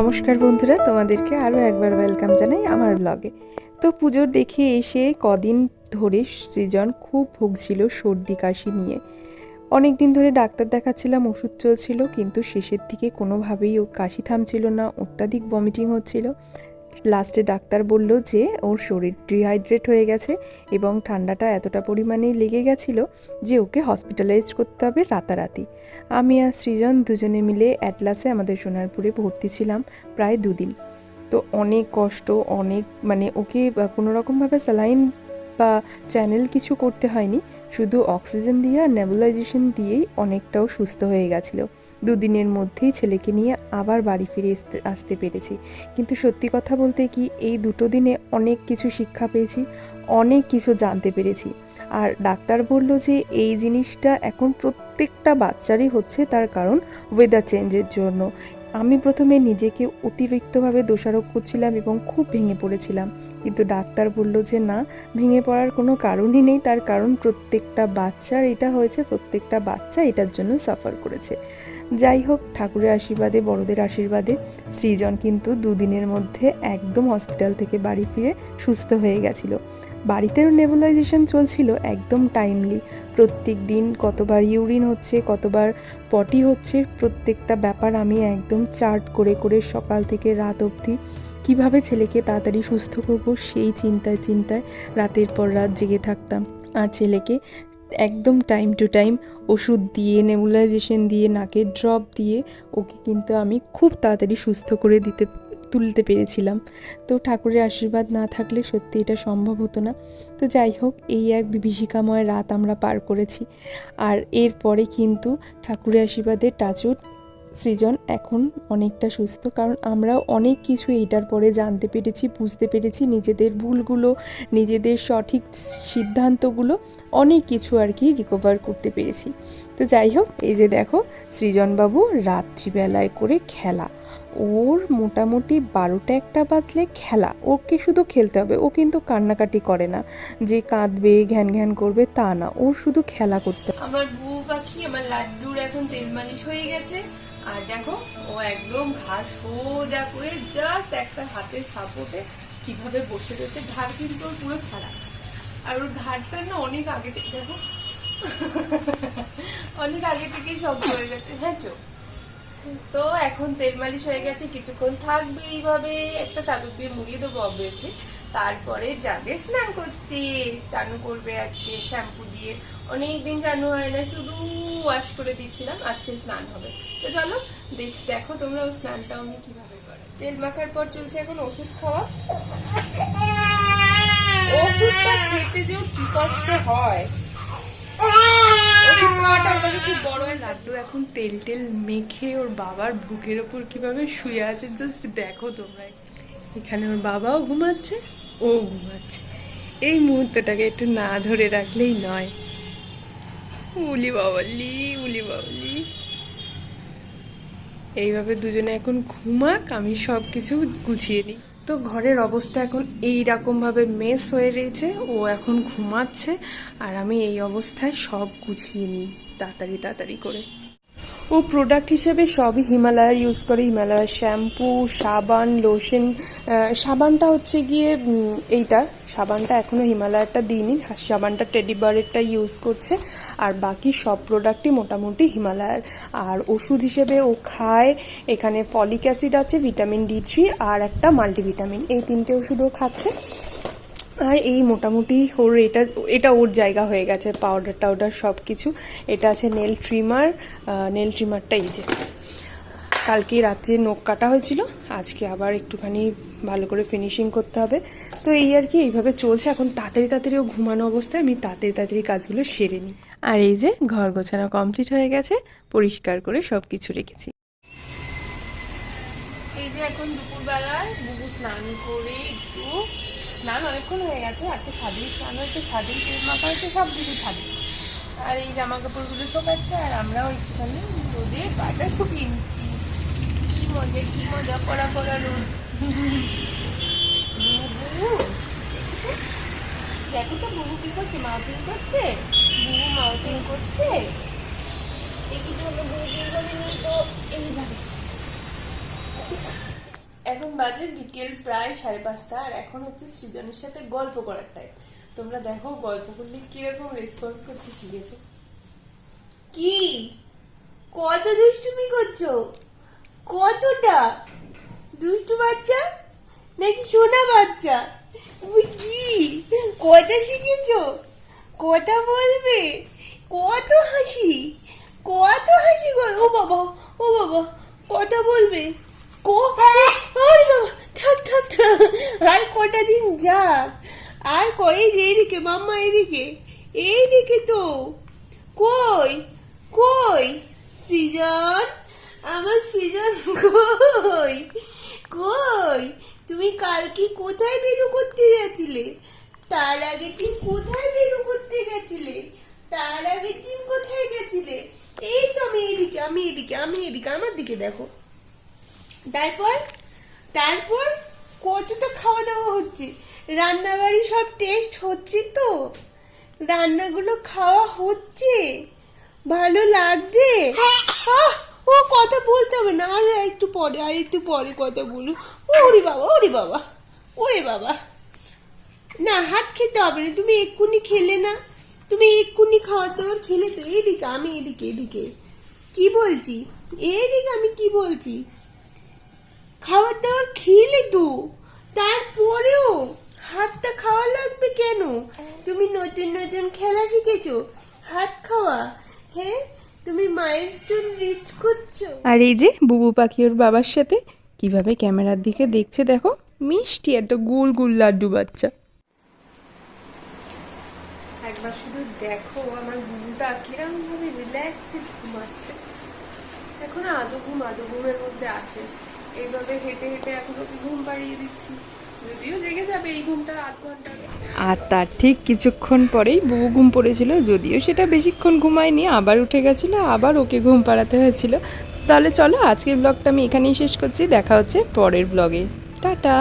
নমস্কার বন্ধুরা, তোমাদেরকে আরও একবার ওয়েলকাম জানাই আমার ব্লগে তো পুজোর দেখে এসে কদিন ধরে সৃজন খুব ভুগছিল সর্দি কাশি নিয়ে। অনেক দিন ধরে ডাক্তার দেখাচ্ছিলাম, ওষুধ চলছিল, কিন্তু শেষের দিকে কোনোভাবেই ও কাশি থামছিল না, অত্যাধিক ভমিটিং হচ্ছিল। লাস্টে ডাক্তার বলল যে ওর শরীর ডিহাইড্রেট হয়ে গেছে এবং ঠান্ডাটা এতটা পরিমাণে লেগে গেছিল যে ওকে হসপিটালাইজ করতে হবে রাতারাতি। আমি আর সৃজন দুজনে মিলে অ্যাটলাসে আমাদের সোনারপুরে ভর্তি ছিলাম প্রায় দুদিন। তো অনেক কষ্ট অনেক মানে ওকে আহ, কোনো রকমভাবে স্যালাইন বা চ্যানেল কিছু করতে হয়নি। শুধু অক্সিজেন দিয়ে আর নেবুলাইজেশন দিয়েই অনেকটাও সুস্থ হয়ে গেছিল। দুদিনের মধ্যেই ছেলেকে নিয়ে আবার বাড়ি ফিরে আসতে পেরেছি। কিন্তু সত্যি কথা বলতে কি, এই দুটো দিনে অনেক কিছু শিক্ষা পেয়েছি, অনেক কিছু জানতে পেরেছি। আর ডাক্তার বলল যে, এই জিনিসটা এখন প্রত্যেকটা বাচ্চারই হচ্ছে তার কারণ ওয়েদার চেঞ্জের জন্য। আমি প্রথমে নিজেকে অতিরিক্তভাবে দোষারোপ করছিলাম এবং খুব ভেঙে পড়েছিলাম। কিন্তু ডাক্তার বলল যে না, ভেঙে পড়ার কোনো কারণই নেই। তার কারণ প্রত্যেকটা বাচ্চার, এটা হয়েছে প্রত্যেকটা বাচ্চা এটার জন্য সাফার করেছে। যাই হোক, ঠাকুরের আশীর্বাদে, বড়দের আশীর্বাদে সৃজন কিন্তু দুদিনের মধ্যে একদম হসপিটাল থেকে বাড়ি ফিরে সুস্থ হয়ে গেছিল। বাড়িতেও নেবুলাইজেশন চলছিল, একদম টাইমলি প্রত্যেক দিন কতবার ইউরিন হচ্ছে, কতবার পটি হচ্ছে, প্রত্যেকটা ব্যাপার আমি একদম চার্ট করে করে সকাল থেকে রাত অবধি কীভাবে ছেলেকে তাড়াতাড়ি সুস্থ করব সেই চিন্তায় চিন্তায় রাতের পর রাত জেগে থাকতাম। আর ছেলেকে একদম টাইম টু টাইম ওষুধ দিয়ে নেবুলাইজেশন দিয়ে, নাকে ড্রপ দিয়ে ওকে কিন্তু আমি খুব তাড়াতাড়ি সুস্থ করে দিতে, তুলতে পেরেছিলাম। তো ঠাকুরের আশীর্বাদ না থাকলে সত্যি এটা সম্ভব হতো না। তো যাই হোক, এই এক বিভীষিকাময় রাত আমরা পার করেছি। আর এরপরে কিন্তু ঠাকুরের আশীর্বাদে টাচুট সৃজন এখন অনেকটা সুস্থ, কারণ আমরাও অনেক কিছু এইটার পরে জানতে পেরেছি, বুঝতে পেরেছি, নিজেদের ভুলগুলো, নিজেদের সঠিক সিদ্ধান্তগুলো অনেক কিছু আর কি রিকভার করতে পেরেছি। তো যাই হোক, এই যে দেখো, সৃজনবাবু রাত্রিবেলায় করে খেলা। ওর মোটামুটি বারোটা একটা বাজলে খেলা। ওকে শুধু খেলতে হবে, ও কিন্তু কান্নাকাটি করে না। যে কাঁদবে, ঘ্যান ঘ্যান করবে তা না, ওর শুধু খেলা করতে। আমার বউ পাখি, আমার লাড্ডুর এখন তেল মালিশ হয়ে গেছে। আর দেখো, ও একদম ঘাড় সোজা করে জাস্ট একটা হাতের সাপোর্টে কীভাবে বসে রয়েছে, ঘাড় কিন্তু ওর পুরো ছাড়া। আর ওর ঘাড়টা না অনেক আগে থেকে, দেখো, অনেক আগে থেকেই সব হয়ে গেছে হ্যাঁ চো? তো এখন তেল মালিশ হয়ে গেছে, কিছুক্ষণ থাকবে এইভাবে, একটা চাদর দিয়ে মুড়িয়ে দেবো অবভিয়াসলি তারপরে যাবে স্নান করতে। চানু করবে আজকে শ্যাম্পু দিয়ে। অনেকদিন চানু হয় না, শুধু ওয়াশ করে দিচ্ছিলাম, আজকে স্নান হবে। তো চলো, দেখ দেখো তোমরা ওর স্নানটা আমি কীভাবে করে তেল মাখার পর চলছে এখন ওষুধ খাওয়া। ওষুধটা খেতে যে কি কষ্ট হয়। খুব বড় এখন তেল টেল মেখে ওর বাবার বুকের ওপর কীভাবে শুয়ে আছে জাস্ট দেখো তোমরা। এখানে ওর বাবাও ঘুমাচ্ছে। ও ঘুমাচ্ছে এই মুহূর্তটাকে একটু না ধরে রাখলেই নয়। উলি বাবলি উলি বাবলি এইভাবে দুজনে এখন ঘুমাক, আমি সব কিছু গুছিয়ে নিই। তো ঘরের অবস্থা এখন এই ভাবে মেস হয়ে রয়েছে, ও এখন ঘুমাচ্ছে, আর আমি এই অবস্থায় সব গুছিয়ে নিই, তাড়াতাড়ি তাড়াতাড়ি করে। ও প্রোডাক্ট হিসেবে সবই হিমালয়ার ইউজ করে। হিমালয়ার শ্যাম্পু সাবান লোশন সাবানটা হচ্ছে গিয়ে এইটা। সাবানটা এখনও হিমালয়ারটা দিইনি, সাবানটা টেডি বারেরটা ইউজ করছে। আর বাকি সব প্রোডাক্টই মোটামুটি হিমালয়ার। আর ওষুধ হিসেবে ও খায়, এখানে ফলিক অ্যাসিড আছে, ভিটামিন ডি থ্রি আর একটা মাল্টিভিটামিন। এই তিনটে ওষুধও খাচ্ছে। আর এই মোটামুটি ওর এটা এটা ওর জায়গা হয়ে গেছে পাউডার টাউডার সব কিছু এটা আছে নেল ট্রিমার নেল ট্রিমারটা এই যে। কালকে রাত্রে নখ কাটা হয়েছিল আজকে আবার একটুখানি ভালো করে ফিনিশিং করতে হবে। তো এই আর কি এইভাবে চলছে। এখন তাড়াতাড়ি তাড়াতাড়ি ও ঘুমানো অবস্থায় আমি তাড়াতাড়ি তাড়াতাড়ি কাজগুলো সেরে নিই। আর এই যে ঘর গোছানো কমপ্লিট হয়ে গেছে পরিষ্কার করে সব কিছু রেখেছি। এই যে এখন দুপুরবেলায় বুবু স্নান করে একটু স্নান অনেকক্ষণ হয়ে গেছে, আজকে ছাদেই স্নান হয়েছে ছাদেই তেল মাখা হয়েছে, সব কিছু ছাদে। আর এই জামা কাপড়গুলো শোকাচ্ছে, আর আমরাও একটুখানি রোদে পাটা ফুটিয়ে নিচ্ছি। কি মজা কি মজা করা পড়া রোদ। দেখো তো বুবু কি করছে, মাউথিং করছে? বুবু মাউথিং করছে। কি হলো বুবু এইভাবে নিয়ে তো এইভাবে। এখন বাজে বিকেল প্রায় সাড়ে পাঁচটা, আর এখন হচ্ছে সৃজনের সাথে গল্প করার টাইম তোমরা দেখো গল্প করলে কীরকম রেসপন্স করতে শিখেছে। কি? কত দুষ্টুমি করছ? কতটা? দুষ্টু বাচ্চা? নাকি সোনা বাচ্চা? তুমি কি? কথা শিখেছো? কথা বলবে? কত হাসি? কত হাসি ও বাবা ও বাবা, কথা বলবে? কো? আরে থাক থাক আর কটা দিন যাক। আর কই? এইদিকে, মাম্মা এইদিকে। এইদিকে তো। কই? কই? সৃজন? আমার সৃজন কই? কই? তুমি কালকে কোথায় বেরু করতে গেছিলে? তার আগের দিন কোথায় বেরু করতে গেছিলে? তার আগের দিন কোথায় গেছিলে? এই তো আমি এদিকে আমি এদিকে আমি এদিকে আমার দিকে দেখো। তারপর? তারপর কত তো খাওয়া দাওয়া হচ্ছে? রান্নাবাড়ি সব টেস্ট হচ্ছে তো? রান্নাগুলো খাওয়া হচ্ছে? ভালো লাগছে? ও কথা বলতে হবে না। আর একটু পরে, আর একটু পরে কথা বলু ওরে বাবা ওরে বাবা ওরে বাবা। না, হাত খেতে হবে না। তুমি এক্ষুনি খেলে না। তুমি এক্ষুনি খাওয়া দাওয়ার খেলে তো। এদিকে, আমি এদিকে এদিকে। কি বলছি? এদিকে আমি কি বলছি? খাবার দাবার খেলে তো। তারপরেও হাতটা খাওয়া লাগবে কেন? তুমি নতুন নতুন খেলা শিখেছো হাত খাওয়া হ্যাঁ? তুমি মাইলস্টোন রিচ করছ। আর এই যে বুবু পাখি ওর বাবার সাথে কীভাবে ক্যামেরার দিকে দেখছে দেখো? মিষ্টি একটা গোল গোল লাড্ডু বাচ্চা। একবার শুধু দেখো আমার ঘুমটা কিরম ভাবে রিল্যাক্সে ঘুমাচ্ছে। এখন আদো ঘুম আদো ঘুমের মধ্যে আছে। এইভাবে হেঁটে হেঁটে এখন ওকে ঘুম পাড়িয়ে দিচ্ছি? আর তার ঠিক কিছুক্ষণ পরেই বুবু ঘুম পড়েছিল, যদিও সেটা বেশিক্ষণ ঘুমায়নি, আবার উঠে গেছিল, আবার ওকে ঘুম পাড়াতে হয়েছিল। তাহলে চলো, আজকের ব্লগটা আমি এখানেই শেষ করছি, দেখা হচ্ছে পরের ব্লগে। টাটা!